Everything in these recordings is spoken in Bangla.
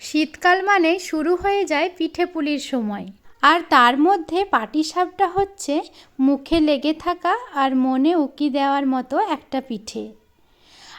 শীতকাল মানে শুরু হয়ে যায় পিঠে পুলির সময়। আর তার মধ্যে পাটিসাপটা হচ্ছে মুখে লেগে থাকা আর মনে উকি দেওয়ার মতো একটা পিঠে।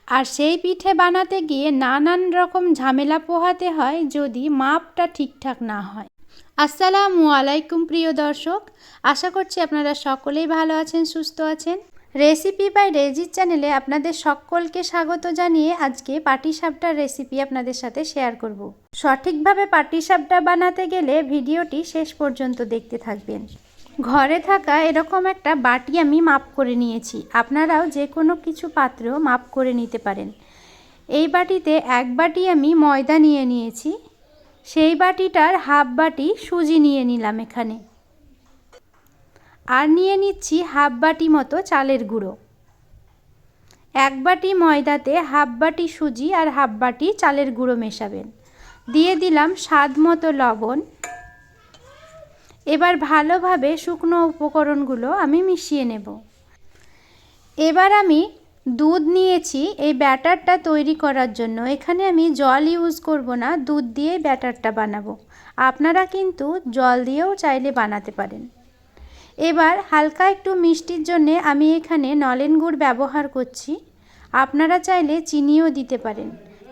আর সেই পিঠে বানাতে গিয়ে নানান রকম ঝামেলা পোহাতে হয় যদি মাপটা ঠিকঠাক না হয়। আসসালামু আলাইকুম প্রিয় দর্শক, আশা করছি আপনারা সকলেই ভালো আছেন, সুস্থ আছেন। রেসিপি বাই রেজির চ্যানেলে আপনাদের সকলকে স্বাগত জানিয়ে আজকে পাটিসাপটার রেসিপি আপনাদের সাথে শেয়ার করব। সঠিকভাবে পাটিসাপটা বানাতে গেলে ভিডিওটি শেষ পর্যন্ত দেখতে থাকবেন। ঘরে থাকা এরকম একটা বাটি আমি মাপ করে নিয়েছি। আপনারাও যে কোনো কিছু পাত্র মাপ করে নিতে পারেন। এই বাটিতে এক বাটি আমি ময়দা নিয়ে নিয়েছি। সেই বাটিটার হাফ বাটি সুজি নিয়ে নিলাম এখানে। আর নিয়ে নিচ্ছি হাফ বাটি মতো চালের গুঁড়ো। এক বাটি ময়দাতে হাফ বাটি সুজি আর হাফ বাটি চালের গুঁড়ো মেশাবেন। দিয়ে দিলাম স্বাদ মতো লবণ। এবার ভালোভাবে শুকনো উপকরণগুলো আমি মিশিয়ে নেব। এবার আমি দুধ নিয়েছি এই ব্যাটারটা তৈরি করার জন্য। এখানে আমি জল ইউজ করব না, দুধ দিয়ে ব্যাটারটা বানাবো। আপনারা কিন্তু জল দিয়েও চাইলে বানাতে পারেন। এবার হালকা একটু মিষ্টির জন্যে আমি এখানে নলেন গুড় ব্যবহার করছি। আপনারা চাইলে চিনিও দিতে পারেন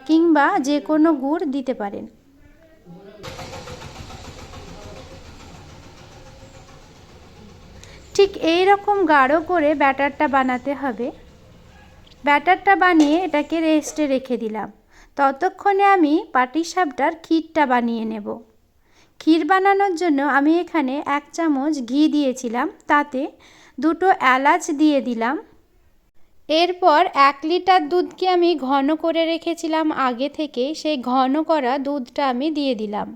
কিংবা যে কোনো গুড় দিতে পারেন। ঠিক এই রকম গাঢ় করে ব্যাটারটা বানাতে হবে। ব্যাটারটা বানিয়ে এটাকে রেস্টে রেখে দিলাম। ততক্ষণে আমি পাটিসাপটার ক্ষীরটা বানিয়ে নেব। ক্ষীর বানানোর জন্য আমি এখানে এক চামচ ঘি দিয়েছিলাম, তাতে দুটো এলাচ দিয়ে দিলাম। এরপর এক লিটার দুধকে আমি ঘন করে রেখেছিলাম আগে থেকে, সেই ঘন করা দুধটা আমি দিয়ে দিলাম।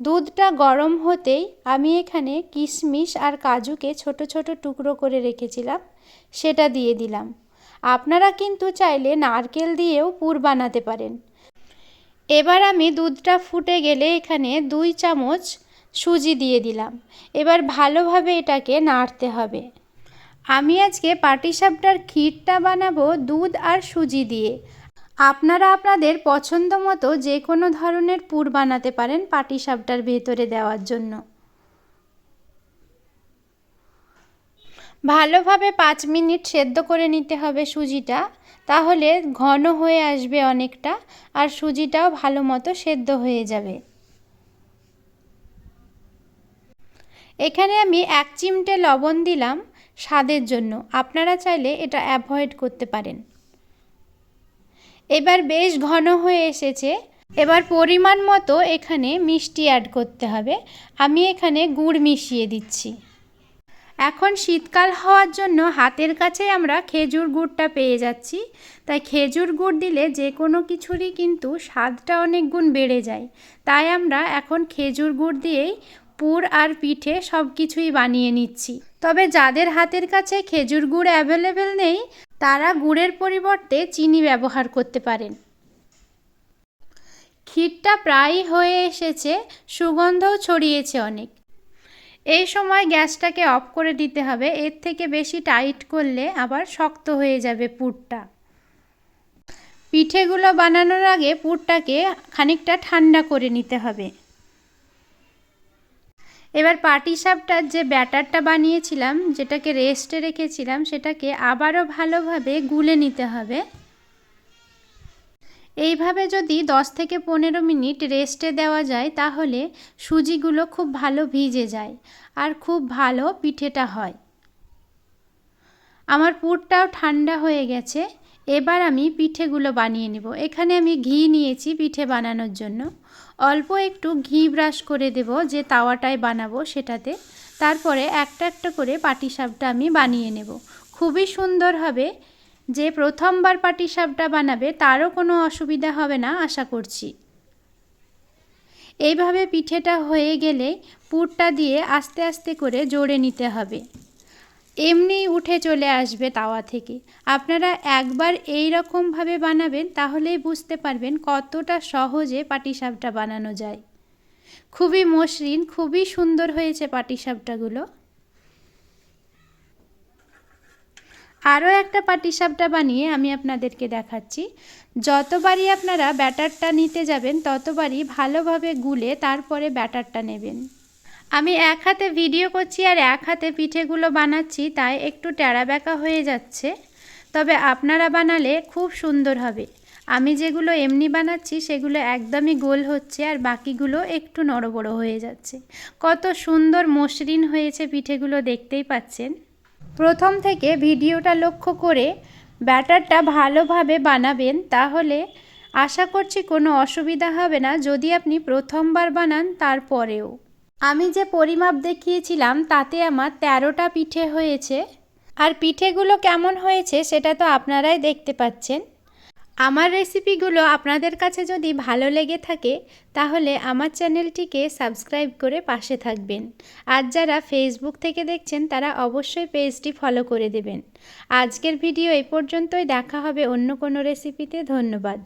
দুধটা গরম হতেই আমি এখানে কিশমিশ আর কাজুকে ছোট ছোট টুকরো করে রেখেছিলাম, সেটা দিয়ে দিলাম। আপনারা কিন্তু চাইলে নারকেল দিয়েও পুর বানাতে পারেন। এবার আমি দুধটা ফুটে গেলে এখানে দুই চামচ সুজি দিয়ে দিলাম। এবার ভালোভাবে এটাকে নাড়তে হবে। আমি আজকে পাটিসাপটার ক্ষীরটা বানাবো দুধ আর সুজি দিয়ে। আপনারা আপনাদের পছন্দ মতো যে কোনো ধরনের পুর বানাতে পারেন পাটিসাপটার ভেতরে দেওয়ার জন্য। ভালোভাবে পাঁচ মিনিট সেদ্ধ করে নিতে হবে সুজিটা। তাহলে ঘন হয়ে আসবে অনেকটা আর সুজিটাও ভালো মতো সেদ্ধ হয়ে যাবে। এখানে আমি এক চিমটে লবণ দিলাম স্বাদের জন্য। আপনারা চাইলে এটা অ্যাভয়েড করতে পারেন। এবার বেশ ঘন হয়ে এসেছে। এবার পরিমাণ মতো এখানে মিষ্টি অ্যাড করতে হবে। আমি এখানে গুড় মিশিয়ে দিচ্ছি। এখন শীতকাল হওয়ার জন্য হাতের কাছে আমরা খেজুর গুড়টা পেয়ে যাচ্ছি। তাই খেজুর গুড় দিলে যে কোনো কিছুরই কিন্তু স্বাদটা অনেক গুণ বেড়ে যায়। তাই আমরা এখন খেজুর গুড় দিয়েই পুর আর পিঠে সব কিছুই বানিয়ে নিচ্ছি। তবে যাদের হাতের কাছে খেজুর গুড় অ্যাভেলেবেল নেই, তারা গুড়ের পরিবর্তে চিনি ব্যবহার করতে পারেন। ক্ষীরটা প্রায় হয়ে এসেছে, সুগন্ধও ছড়িয়েছে অনেক। এই সময় গ্যাসটাকে অফ করে দিতে হবে। এর থেকে বেশি টাইট করলে আবার শক্ত হয়ে যাবে পুরটা। পিঠেগুলো বানানোর আগে পুরটাকে খানিকটা ঠান্ডা করে নিতে হবে। এবার পাটিসাপটার যে ব্যাটারটা বানিয়েছিলাম, যেটাকে রেস্টে রেখেছিলাম, সেটাকে আবারও ভালোভাবে গুলে নিতে হবে। এইভাবে যদি 10 থেকে পনেরো মিনিট রেস্টে দেওয়া যায়, তাহলে সুজিগুলো খুব ভালো ভিজে যায় আর খুব ভালো পিঠেটা হয়। আমার পুরটাও ঠান্ডা হয়ে গেছে, এবার আমি পিঠেগুলো বানিয়ে নেব। এখানে আমি ঘি নিয়েছি পিঠে বানানোর জন্য। অল্প একটু ঘি ব্রাশ করে দেব যে তাওয়াটায় বানাবো সেটাতে। তারপরে একটা একটা করে পাটি পাটিসাপটা আমি বানিয়ে নেব। খুবই সুন্দর হবে যে প্রথমবার পাটিসাপটা বানাবে তারও কোনো অসুবিধা হবে না, আশা করছি। এইভাবে পিঠেটা হয়ে গেলে পুরটা দিয়ে আস্তে আস্তে করে জোড়ে নিতে হবে। এমনি উঠে চলে আসবে তাওয়া থেকে। আপনারা একবার এই রকমভাবে বানাবেন তাহলেই বুঝতে পারবেন কতটা সহজে পাটিসাপটা বানানো যায়। খুবই মসৃণ, খুবই সুন্দর হয়েছে পাটিসাপটাগুলো। আরও একটা পাটিসাপটা বানিয়ে আমি আপনাদেরকে দেখাচ্ছি। যতবারই আপনারা ব্যাটারটা নিতে যাবেন, ততবারই ভালোভাবে গুলে তারপরে ব্যাটারটা নেবেন। আমি এক হাতে ভিডিও করছি আর এক হাতে পিঠেগুলো বানাচ্ছি, তাই একটু টেরা ব্যাকা হয়ে যাচ্ছে। তবে আপনারা বানালে খুব সুন্দর হবে। আমি যেগুলো এমনি বানাচ্ছি, সেগুলো একদমই গোল হচ্ছে আর বাকিগুলো একটু নড়বড়ো হয়ে যাচ্ছে। কত সুন্দর মসৃণ হয়েছে পিঠেগুলো দেখতেই পাচ্ছেন। প্রথম থেকে ভিডিওটা লক্ষ্য করে ব্যাটারটা ভালোভাবে বানাবেন, তাহলে আশা করছি কোনো অসুবিধা হবে না, যদি আপনি প্রথমবার বানান তারপরেও। আমি যে পরিমাপ দেখিয়েছিলাম, তাতে আমার তেরোটা পিঠে হয়েছে। আর পিঠেগুলো কেমন হয়েছে, সেটা তো আপনারাই দেখতে পাচ্ছেন। আমার রেসিপিগুলো আপনাদের কাছে যদি ভালো লেগে থাকে, তাহলে আমার চ্যানেলটিকে সাবস্ক্রাইব করে পাশে থাকবেন। আর যারা ফেসবুক থেকে দেখছেন, তারা অবশ্যই পেজটি ফলো করে দেবেন। আজকের ভিডিও এই পর্যন্তই, দেখা হবে অন্য কোনো রেসিপিতে ধন্যবাদ।